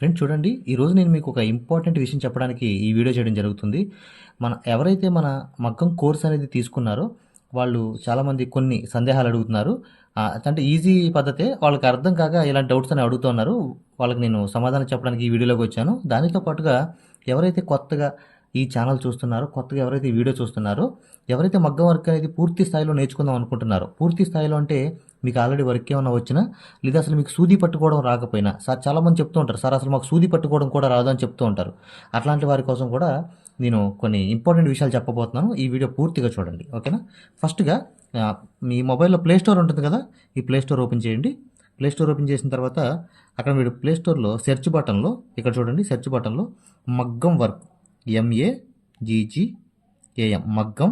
Friend చూడండి ఈరోజు నేను మీకు ఒక ఇంపార్టెంట్ విషయం చెప్పడానికి ఈ వీడియో చేయడం జరుగుతుంది. మన ఎవరైతే మన మగ్గం కోర్స్ అనేది తీసుకున్నారో వాళ్ళు చాలామంది కొన్ని సందేహాలు అడుగుతున్నారు. అంటే ఈజీ పద్ధతే వాళ్ళకి అర్థం కాక ఇలాంటి డౌట్స్ అని అడుగుతున్నారు వాళ్ళకి నేను సమాధానం చెప్పడానికి ఈ వీడియోలోకి వచ్చాను. దానితో పాటుగా ఎవరైతే కొత్తగా ఈ ఛానల్ చూస్తున్నారో కొత్తగా ఎవరైతే ఈ వీడియో చూస్తున్నారో ఎవరైతే మగ్గం వర్క్ అనేది పూర్తి స్థాయిలో నేర్చుకుందాం అనుకుంటున్నారో పూర్తి స్థాయిలో అంటే మీకు ఆల్రెడీ వర్క్ ఏమైనా వచ్చినా లేదా అసలు మీకు సూది పట్టుకోవడం రాకపోయినా సార్ చాలామంది చెప్తూ ఉంటారు సార్ అసలు మాకు సూది పట్టుకోవడం కూడా రాదు అని చెప్తూ ఉంటారు. అట్లాంటి వారి కోసం కూడా నేను కొన్ని ఇంపార్టెంట్ విషయాలు చెప్పబోతున్నాను. ఈ వీడియో పూర్తిగా చూడండి ఓకేనా? ఫస్ట్గా మీ మొబైల్లో ప్లే స్టోర్ ఉంటుంది కదా ఈ ప్లే స్టోర్ ఓపెన్ చేయండి. ప్లే స్టోర్ ఓపెన్ చేసిన తర్వాత అక్కడ మీరు ప్లే స్టోర్లో సెర్చ్ బటన్లో ఇక్కడ చూడండి search బటన్లో Maggam work MA GG AM Maggam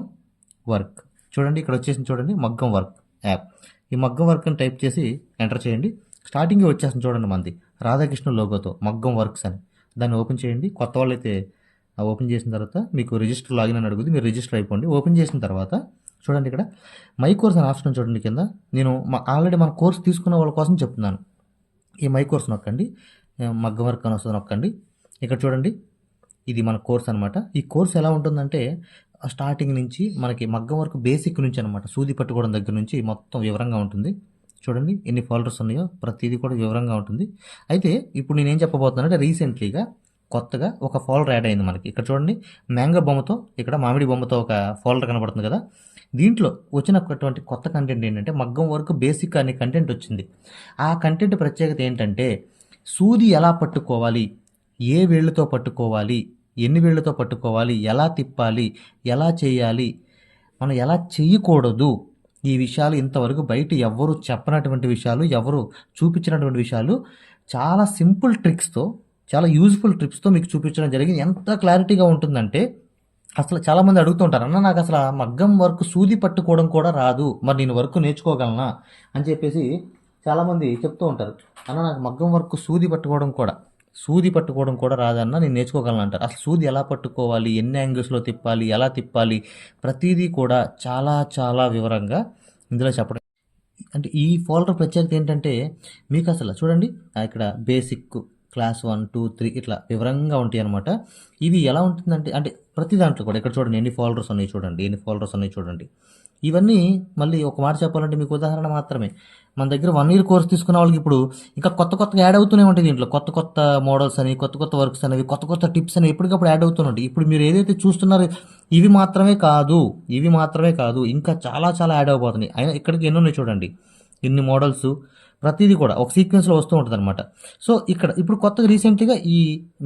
work. చూడండి ఇక్కడ వచ్చేసింది చూడండి మగ్గం వర్క్ యాప్. ఈ మగ్గం వర్క్ని టైప్ చేసి ఎంటర్ చేయండి. స్టార్టింగ్ వచ్చేసింది చూడండి మంది. రాధాకృష్ణ లోగోతో మగ్గం వర్క్స్ అని. దాన్ని ఓపెన్ చేయండి. కొత్త వాళ్ళైతే ఓపెన్ చేసిన తర్వాత మీకు రిజిస్టర్ లాగిన్ అని అడుగుతుంది. మీరు రిజిస్టర్ అయిపోండి. ఓపెన్ చేసిన తర్వాత చూడండి ఇక్కడ మై కోర్స్ అని ఆప్షన్ చూడండి కింద. నేను మా ఆల్రెడీ మన కోర్స్ తీసుకున్న వాళ్ళ కోసం చెప్తున్నాను. ఈ మై కోర్స్ నొక్కండి. మగ్గం వర్క్ అని వస్తుంది నొక్కండి. ఇక్కడ చూడండి. ఇది మన కోర్స్ అనమాట ఈ కోర్స్ ఎలా ఉంటుందంటే స్టార్టింగ్ నుంచి మనకి మగ్గం వరకు బేసిక్ నుంచి అనమాట సూది పట్టుకోవడం దగ్గర నుంచి మొత్తం వివరంగా ఉంటుంది. చూడండి ఎన్ని ఫోల్డర్స్ ఉన్నాయో ప్రతిదీ కూడా వివరంగా ఉంటుంది. అయితే ఇప్పుడు నేనేం చెప్పబోతున్నానంటే రీసెంట్లీగా కొత్తగా ఒక ఫోల్డర్ యాడ్ అయింది మనకి. ఇక్కడ చూడండి మ్యాంగో బొమ్మతో ఇక్కడ మామిడి బొమ్మతో ఒక ఫోల్డర్ కనబడుతుంది కదా. దీంట్లో వచ్చినటువంటి కొత్త కంటెంట్ ఏంటంటే మగ్గం వరకు బేసిక్ అనే కంటెంట్ వచ్చింది. ఆ కంటెంట్ ప్రత్యేకత ఏంటంటే సూది ఎలా పట్టుకోవాలి? ఏ వేళ్ళతో పట్టుకోవాలి? ఎన్ని వేళ్ళతో పట్టుకోవాలి? ఎలా తిప్పాలి? ఎలా చేయాలి? మనం ఎలా చేయకూడదు? ఈ విషయాలు ఇంతవరకు బయట ఎవరు చెప్పనటువంటి విషయాలు ఎవరు చూపించినటువంటి విషయాలు చాలా సింపుల్ ట్రిక్స్తో చాలా యూజ్ఫుల్ ట్రిప్స్తో మీకు చూపించడం జరిగింది. ఎంత క్లారిటీగా ఉంటుందంటే అసలు చాలామంది అడుగుతుంటారు అన్న నాకు అసలు మగ్గం వర్క్ సూది పట్టుకోవడం కూడా రాదు. మరి నేను వర్క్ నేర్చుకోగలనా? అని చెప్పేసి చాలామంది చెప్తూ ఉంటారు అన్న నాకు మగ్గం వర్క్ సూది పట్టుకోవడం కూడా సూది పట్టుకోవడం కూడా రాదన్న నేను నేర్చుకోగలను అంటారు అసలు సూది ఎలా పట్టుకోవాలి? ఎన్ని యాంగిల్స్లో తిప్పాలి? ఎలా తిప్పాలి? ప్రతిదీ కూడా చాలా చాలా వివరంగా ఇందులో చెప్పడం. అంటే ఈ ఫోల్డర్ ప్రత్యేకత ఏంటంటే మీకు అసలు చూడండి ఇక్కడ basic class one two three ఇట్లా వివరంగా ఉంటాయి అనమాట ఇవి ఎలా ఉంటుందంటే అంటే ప్రతి దాంట్లో కూడా ఇక్కడ చూడండి ఎన్ని ఫాలోవర్స్ ఉన్నాయి చూడండి ఎన్ని ఫాలోవర్స్ ఉన్నాయి చూడండి. ఇవన్నీ మళ్ళీ ఒక మాట చెప్పాలంటే మీకు ఉదాహరణ మాత్రమే. మన దగ్గర వన్ ఇయర్ కోర్స్ తీసుకున్న వాళ్ళకి ఇప్పుడు ఇంకా కొత్త కొత్తగా యాడ్ అవుతూనే ఉంటాయి దీంట్లో. కొత్త కొత్త మోడల్స్ అని కొత్త కొత్త వర్క్స్ అనేవి కొత్త కొత్త టిప్స్ అని ఎప్పటికప్పుడు యాడ్ అవుతూ ఉంటాయి. ఇప్పుడు మీరు ఏదైతే చూస్తున్నారో ఇవి మాత్రమే కాదు ఇవి మాత్రమే కాదు ఇంకా చాలా చాలా యాడ్ అవబోతున్నాయి అయినా ఇక్కడికి ఎన్ని ఉన్నాయి చూడండి? ఇన్ని మోడల్స్ ప్రతిదీ కూడా ఒక సీక్వెన్స్లో వస్తూ ఉంటుంది అనమాట సో ఇక్కడ ఇప్పుడు కొత్తగా రీసెంట్గా ఈ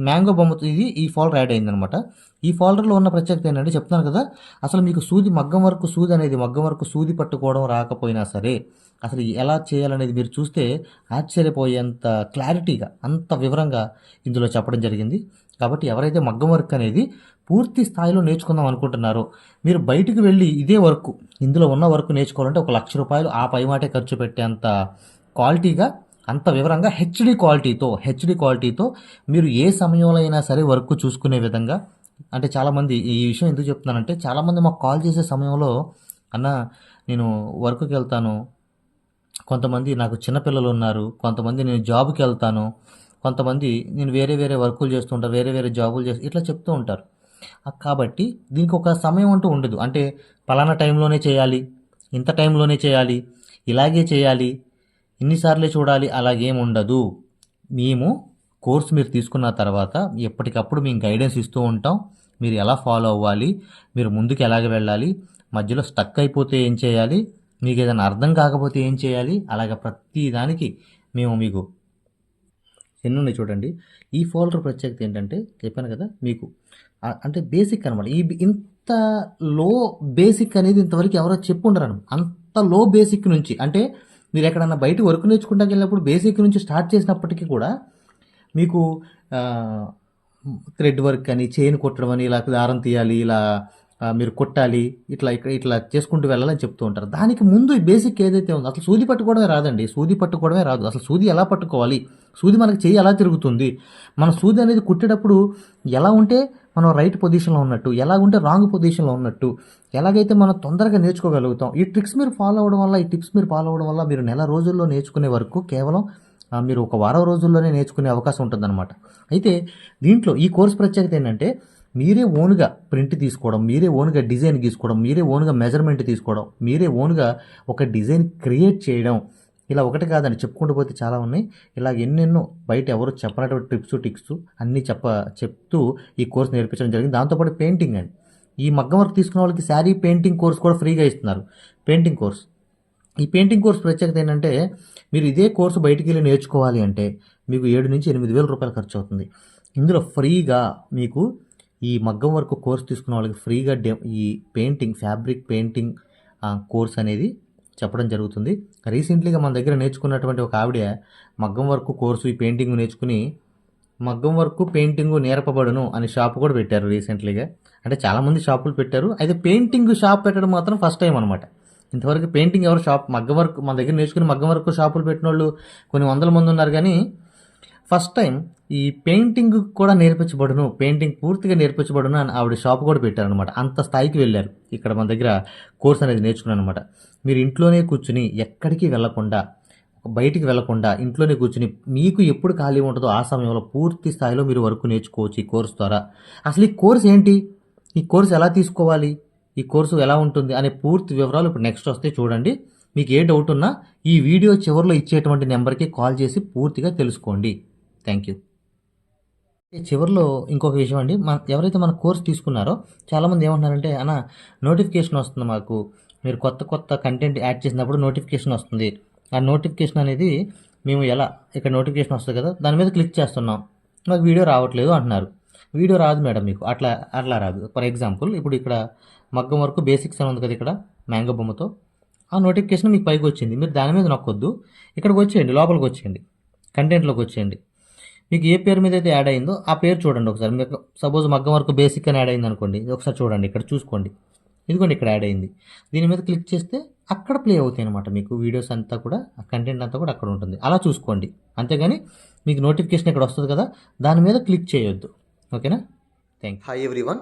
మ్యాంగో బొమ్మతో ఇది ఈ ఫోల్డర్ యాడ్ అయిందనమాట ఈ ఫోల్డర్లో ఉన్న ప్రత్యేకత ఏంటంటే చెప్తున్నాను కదా అసలు మీకు సూది మగ్గం వరకు సూది అనేది మగ్గం వరకు సూది పట్టుకోవడం రాకపోయినా సరే అసలు ఎలా చేయాలనేది మీరు చూస్తే ఆశ్చర్యపోయేంత క్లారిటీగా అంత వివరంగా ఇందులో చెప్పడం జరిగింది. కాబట్టి ఎవరైతే మగ్గం వర్క్ అనేది పూర్తి స్థాయిలో నేర్చుకుందాం అనుకుంటున్నారో మీరు బయటికి వెళ్ళి ఇదే వర్క్ ఇందులో ఉన్న వర్క్ నేర్చుకోవాలంటే ఒక లక్ష రూపాయలు ఆ పైమాటే ఖర్చు పెట్టేంత క్వాలిటీగా అంత వివరంగా హెచ్డి క్వాలిటీతో హెచ్డి క్వాలిటీతో మీరు ఏ సమయంలో అయినా సరే వర్క్ చూసుకునే విధంగా అంటే చాలామంది ఈ విషయం ఎందుకు చెప్తున్నానంటే చాలామంది మాకు కాల్ చేసే సమయంలో అన్న నేను వర్క్కి వెళ్తాను. కొంతమంది నాకు చిన్నపిల్లలు ఉన్నారు. కొంతమంది నేను జాబ్కి వెళ్తాను. కొంతమంది నేను వేరే వేరే వర్కులు చేస్తుంటా వేరే వేరే జాబులు చేస్తూ ఇట్లా చెప్తూ ఉంటారు. కాబట్టి దీనికి ఒక సమయం అంటూ ఉండదు. అంటే పలానా టైంలోనే చేయాలి. ఇంత టైంలోనే చేయాలి. ఇలాగే చేయాలి. ఎన్నిసార్లు చూడాలి అలాగేం ఉండదు. మేము కోర్స్ మీరు తీసుకున్న తర్వాత ఎప్పటికప్పుడు మేము గైడెన్స్ ఇస్తూ ఉంటాం. మీరు ఎలా ఫాలో అవ్వాలి మీరు ముందుకు ఎలాగ వెళ్ళాలి మధ్యలో స్టక్ అయిపోతే ఏం చేయాలి మీకు ఏదైనా అర్థం కాకపోతే ఏం చేయాలి అలాగ ప్రతి దానికి మేము మీకు ఎన్ని ఉన్నాయి చూడండి. ఈ ఫోల్డర్ ప్రత్యేకత ఏంటంటే చెప్పాను కదా మీకు అంటే బేసిక్ అనమాట ఈ ఇంత లో బేసిక్ అనేది ఇంతవరకు ఎవరో చెప్పుండరు అంత లో బేసిక్ నుంచి అంటే మీరు ఎక్కడన్నా బయట వర్క్ నేర్చుకుంటాకి వెళ్ళినప్పుడు బేసిక్ నుంచి స్టార్ట్ చేసినప్పటికీ కూడా మీకు థ్రెడ్ వర్క్ అని చైన్ కొట్టడం అని ఇలా దారం తీయాలి ఇలా మీరు కొట్టాలి ఇట్లా ఇక్కడ ఇట్లా చేసుకుంటూ వెళ్ళాలని చెప్తూ ఉంటారు. దానికి ముందు బేసిక్ ఏదైతే ఉందో అసలు సూది పట్టుకోవడమే రాదండి. సూది పట్టుకోవడమే రాదు. అసలు సూది ఎలా పట్టుకోవాలి? సూది మనకి చేయి ఎలా తిరుగుతుంది? మన సూది అనేది కుట్టేటప్పుడు ఎలా ఉంటే మనం రైట్ పొజిషన్లో ఉన్నట్టు ఎలాగుంటే రాంగ్ పొజిషన్లో ఉన్నట్టు ఎలాగైతే మనం తొందరగా నేర్చుకోగలుగుతాం ఈ ట్రిక్స్ మీరు ఫాలో అవ్వడం వల్ల ఈ టిప్స్ మీరు ఫాలో అవ్వడం వల్ల మీరు నెల రోజుల్లో నేర్చుకునే వరకు కేవలం మీరు ఒక వారం రోజుల్లోనే నేర్చుకునే అవకాశం ఉంటుందన్నమాట. అయితే దీంట్లో ఈ కోర్స్ ప్రత్యేకత ఏంటంటే మీరే ఓన్గా ప్రింట్ తీసుకోవడం మీరే ఓన్గా డిజైన్ గీసుకోవడం మీరే ఓన్గా మెజర్మెంట్ తీసుకోవడం మీరే ఓన్గా ఒక డిజైన్ క్రియేట్ చేయడం ఇలా ఒకటి కాదండి చెప్పుకుంటూ పోతే చాలా ఉన్నాయి. ఇలా ఎన్నెన్నో బయట ఎవరు చెప్పనటువంటి టిప్స్ టిక్స్ అన్నీ చెప్ప చెప్తూ ఈ కోర్స్ నేర్పించడం జరిగింది. దాంతోపాటు పెయింటింగ్ అండి. ఈ మగ్గం వర్క్ తీసుకున్న వాళ్ళకి శారీ పెయింటింగ్ కోర్స్ కూడా ఫ్రీగా ఇస్తున్నారు. Painting course. ఈ పెయింటింగ్ కోర్స్ ప్రత్యేకత ఏంటంటే మీరు ఇదే కోర్సు బయటికి వెళ్ళి నేర్చుకోవాలి అంటే మీకు ఏడు నుంచి ఎనిమిది వేల రూపాయలు ఖర్చు అవుతుంది. ఇందులో ఫ్రీగా మీకు ఈ మగ్గం వర్క్ కోర్స్ తీసుకున్న వాళ్ళకి ఫ్రీగా డె ఈ పెయింటింగ్ ఫ్యాబ్రిక్ పెయింటింగ్ కోర్స్ అనేది చెప్పడం జరుగుతుంది. రీసెంట్లీగా మన దగ్గర నేర్చుకున్నటువంటి ఒక ఆవిడ మగ్గం వర్క్ కోర్సు ఈ పెయింటింగ్ నేర్చుకుని మగ్గం వర్క్ పెయింటింగ్ నేర్పబడును అనే షాప్ కూడా పెట్టారు రీసెంట్లీగా. అంటే చాలామంది షాపులు పెట్టారు. అయితే పెయింటింగ్ షాప్ పెట్టడం మాత్రం ఫస్ట్ టైం అనమాట ఇంతవరకు పెయింటింగ్ ఎవరు షాప్ మగ్గం వర్క్ మన దగ్గర నేర్చుకుని మగ్గం వర్క్ షాపులు పెట్టిన వాళ్ళు కొన్ని వందల మంది ఉన్నారు కానీ ఫస్ట్ టైం ఈ పెయింటింగ్ కూడా నేర్పించబడును పెయింటింగ్ పూర్తిగా నేర్పించబడును అని ఆవిడ షాప్ కూడా పెట్టారనమాట అంత స్థాయికి వెళ్ళారు. ఇక్కడ మన దగ్గర కోర్స్ అనేది నేర్చుకున్నాను అనమాట మీరు ఇంట్లోనే కూర్చుని ఎక్కడికి వెళ్ళకుండా బయటికి వెళ్ళకుండా ఇంట్లోనే కూర్చుని మీకు ఎప్పుడు ఖాళీ ఉంటుందో ఆ సమయంలో పూర్తి స్థాయిలో మీరు వర్క్ నేర్చుకోవచ్చు ఈ కోర్స్ ద్వారా. అసలు ఈ కోర్స్ ఏంటి? ఈ కోర్స్ ఎలా తీసుకోవాలి? ఈ కోర్సు ఎలా ఉంటుంది? అనే పూర్తి వివరాలు ఇప్పుడు నెక్స్ట్ వస్తే చూడండి. మీకు ఏ డౌట్ ఉన్నా ఈ వీడియో చివరిలో ఇచ్చేటువంటి నెంబర్కి కాల్ చేసి పూర్తిగా తెలుసుకోండి. Thank you. చివరిలో ఇంకొక విషయం అండి. మన ఎవరైతే మన కోర్స్ తీసుకున్నారో చాలామంది ఏమంటున్నారంటే అన్న నోటిఫికేషన్ వస్తుంది మాకు. మీరు కొత్త కొత్త కంటెంట్ యాడ్ చేసినప్పుడు నోటిఫికేషన్ వస్తుంది. ఆ నోటిఫికేషన్ అనేది మేము ఎలా ఇక్కడ నోటిఫికేషన్ వస్తుంది కదా దాని మీద క్లిక్ చేస్తున్నాం. మాకు వీడియో రావట్లేదు అంటున్నారు. వీడియో రాదు మేడం మీకు. అట్లా అట్లా రాదు. ఫర్ ఎగ్జాంపుల్ ఇప్పుడు ఇక్కడ మగ్గం వరకు బేసిక్స్ అని ఉంది కదా ఇక్కడ మ్యాంగో బొమ్మతో. ఆ నోటిఫికేషన్ మీకు పైకి వచ్చింది. మీరు దాని మీద నొక్కొద్దు. ఇక్కడికి వచ్చేయండి లోపలికి వచ్చేయండి. కంటెంట్లోకి వచ్చేయండి. మీకు ఏ పేరు మీద అయితే యాడ్ అయిందో ఆ పేరు చూడండి ఒకసారి. మీకు సపోజ్ మగ్గం వరకు బేసిక్ అని యాడ్ అయింది అనుకోండి ఒకసారి చూడండి ఇక్కడ చూసుకోండి. ఇదిగోండి ఇక్కడ యాడ్ అయింది. దీని మీద క్లిక్ చేస్తే అక్కడ ప్లే అవుతాయి అనమాట మీకు వీడియోస్ అంతా కూడా ఆ కంటెంట్ అంతా కూడా అక్కడ ఉంటుంది. అలా చూసుకోండి. అంతేగాని మీకు నోటిఫికేషన్ ఇక్కడ వస్తుంది కదా దాని మీద క్లిక్ చేయొద్దు. ఓకేనా? Thank you hi everyone